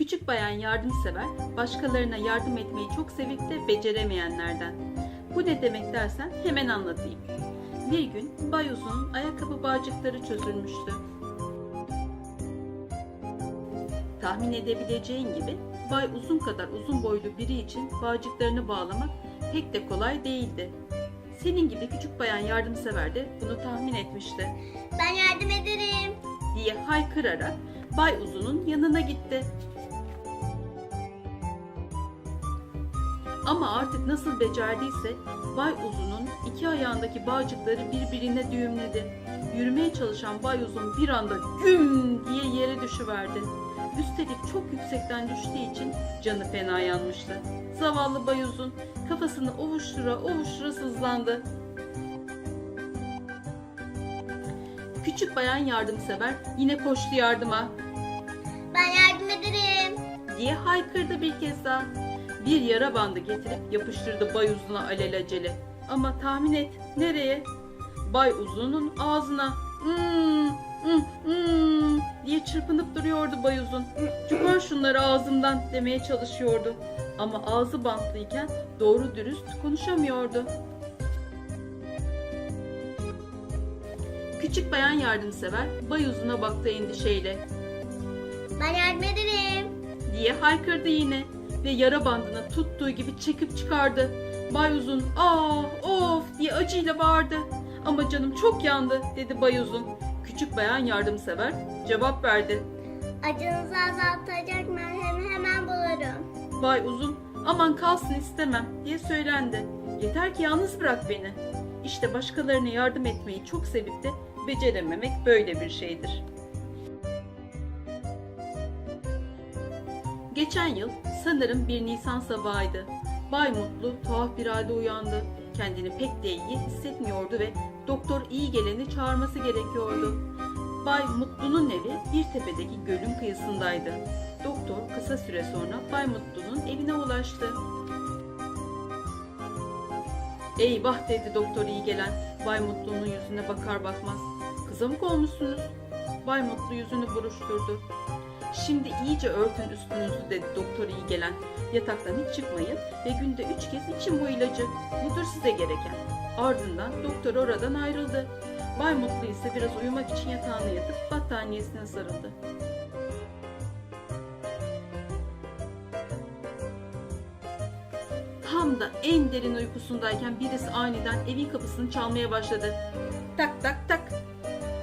Küçük bayan yardımsever, başkalarına yardım etmeyi çok sevip de beceremeyenlerden. Bu ne demek dersen hemen anlatayım. Bir gün Bay Uzun'un ayakkabı bağcıkları çözülmüştü. Tahmin edebileceğin gibi Bay Uzun kadar uzun boylu biri için bağcıklarını bağlamak pek de kolay değildi. Senin gibi küçük bayan yardımsever de bunu tahmin etmişti Ben yardım ederim. diye haykırarak Bay Uzun'un yanına gitti. Ama artık nasıl becerdiyse Bay Uzun'un iki ayağındaki bağcıkları birbirine düğümledi. Yürümeye çalışan Bay Uzun bir anda güm diye yere düşüverdi. Üstelik çok yüksekten düştüğü için canı fena yanmıştı. Zavallı Bay Uzun kafasını ovuştura ovuştura sızlandı. Küçük bayan yardımsever yine koştu yardıma Ben yardım ederim. diye haykırdı bir kez daha. Bir yara bandı getirip yapıştırdı Bay Uzun'a alelacele. Ama tahmin et nereye? Bay Uzun'un ağzına. Hmm, hmm, hmm diye çırpınıp duruyordu Bay Uzun. Çıkar şunları ağzımdan demeye çalışıyordu. Ama ağzı bantlıyken doğru dürüst konuşamıyordu. Küçük bayan yardımsever Bay Uzun'a baktı endişeyle. Ben yardım ederim. diye haykırdı yine ve yara bandını tuttuğu gibi çekip çıkardı. Bay Uzun ah of diye acıyla bağırdı. Ama canım çok yandı dedi Bay Uzun. Küçük bayan yardımsever cevap verdi. Acınızı azaltacak merhemi hemen bulurum. Bay Uzun aman kalsın istemem diye söylendi. Yeter ki yalnız bırak beni. İşte başkalarına yardım etmeyi çok sevip de becerememek böyle bir şeydir. Geçen yıl sanırım bir Nisan sabahıydı. Bay Mutlu tuhaf bir halde uyandı. Kendini pek de iyi hissetmiyordu ve doktor iyi geleni çağırması gerekiyordu. Bay Mutlu'nun evi bir tepedeki gölün kıyısındaydı. Doktor kısa süre sonra Bay Mutlu'nun evine ulaştı. Eyvah dedi doktor iyi gelen. Bay Mutlu'nun yüzüne bakar bakmaz. Kızamık olmuşsunuz. Bay Mutlu yüzünü buruşturdu. Şimdi iyice örtün üstünüzü dedi doktor iyi gelen. Yataktan hiç çıkmayın ve günde üç kez için bu ilacı. Budur size gereken. Ardından doktor oradan ayrıldı. Bay Mutlu ise biraz uyumak için yatağına yatıp battaniyesine sarıldı. Tam da en derin uykusundayken birisi aniden evin kapısını çalmaya başladı. Tak tak tak.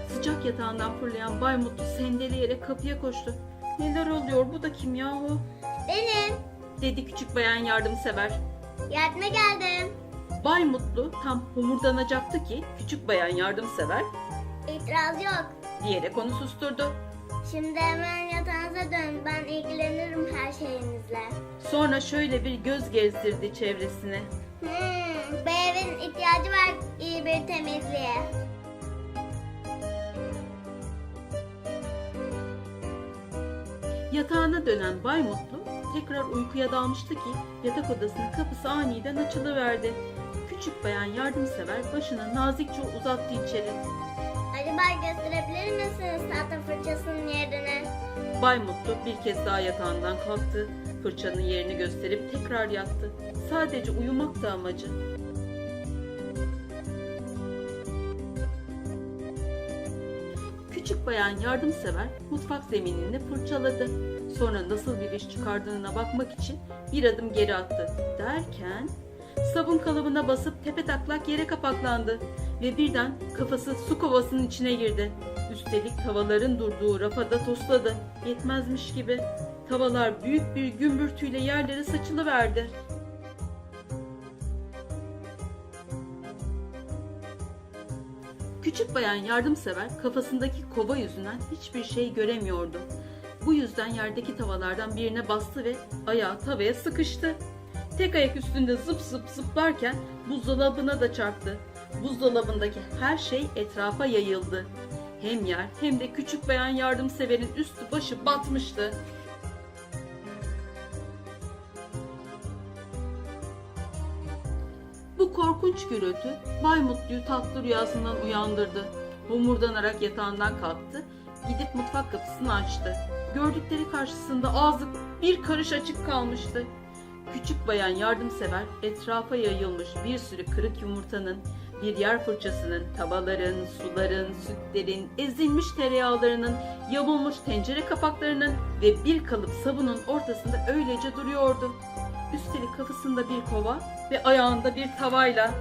Sıcak yatağından fırlayan Bay Mutlu sendeleyerek kapıya koştu. Neler oluyor bu da kim yahu? Benim. dedi küçük bayan yardımsever. Yardıma geldim. Bay Mutlu tam homurdanacaktı ki küçük bayan yardımsever İtiraz yok. diyerek onu susturdu. Şimdi hemen yatağınıza dönün. Ben ilgilenirim her şeyinizle. Sonra şöyle bir göz gezdirdi çevresine. Hmm, bu evin ihtiyacı var iyi bir temizliğe. Yatağına dönen Bay Mutlu tekrar uykuya dalmıştı ki yatak odasının kapısı aniden açılıverdi. Küçük bayan yardımsever başını nazikçe uzattı içeri. Acaba gösterebilir misiniz tahta fırçasının yerini? Bay Mutlu bir kez daha yatağından kalktı. Fırçanın yerini gösterip tekrar yattı. Sadece uyumak da amacı. Küçük bayan yardımsever mutfak zeminini fırçaladı. Sonra nasıl bir iş çıkardığına bakmak için bir adım geri attı. Derken sabun kalıbına basıp tepe taklak yere kapaklandı ve birden kafası su kovasının içine girdi. Üstelik tavaların durduğu rafa da tosladı. Yetmezmiş gibi. Tavalar büyük bir gümbürtüyle yerlere saçılıverdi. Küçük bayan yardımsever kafasındaki kova yüzünden hiçbir şey göremiyordu. Bu yüzden yerdeki tavalardan birine bastı ve ayağı tavaya sıkıştı. Tek ayak üstünde zıp zıp zıplarken buzdolabına da çarptı. Buzdolabındaki her şey etrafa yayıldı. Hem yer hem de küçük bayan yardımseverin üstü başı batmıştı. Korkunç gürültü Bay Mutlu'yu tatlı rüyasından uyandırdı. Homurdanarak yatağından kalktı, gidip mutfak kapısını açtı. Gördükleri karşısında ağzı bir karış açık kalmıştı. Küçük bayan yardımsever etrafa yayılmış bir sürü kırık yumurtanın, bir yer fırçasının, tavaların, suların, sütlerin, ezilmiş tereyağlarının, yamulmuş tencere kapaklarının ve bir kalıp sabunun ortasında öylece duruyordu. Üstelik kafasında bir kova ve ayağında bir tavayla.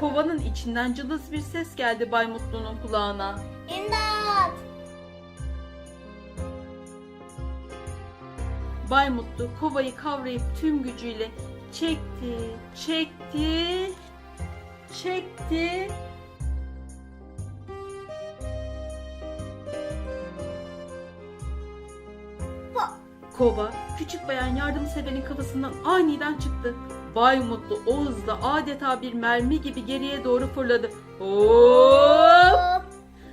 Kovanın içinden cılız bir ses geldi Bay Mutlu'nun kulağına. İmdat! Bay Mutlu kovayı kavrayıp tüm gücüyle çekti, çekti, çekti. Kova küçük bayan yardımseverin kafasından aniden çıktı. Bay Mutlu o hızla adeta bir mermi gibi geriye doğru fırladı. Hop!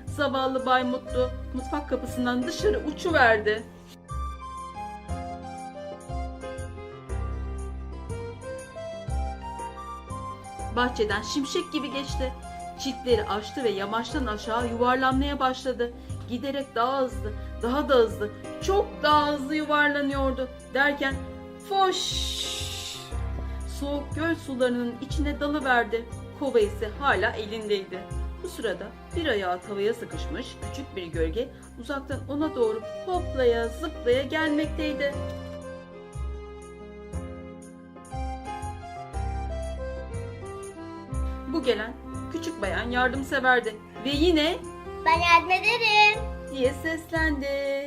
Zavallı Bay Mutlu mutfak kapısından dışarı uçuverdi. Bahçeden şimşek gibi geçti. Çitleri açtı ve yamaçtan aşağı yuvarlanmaya başladı. Giderek daha hızlı, daha da hızlı, çok daha hızlı yuvarlanıyordu. Derken foş! Soğuk göl sularının içine dalıverdi. Kova ise hala elindeydi. Bu sırada bir ayağı tavaya sıkışmış küçük bir gölge uzaktan ona doğru hoplaya zıplaya gelmekteydi. Bu gelen küçük bayan yardımseverdi ve yine Ben yardım ederim. Diye seslendi.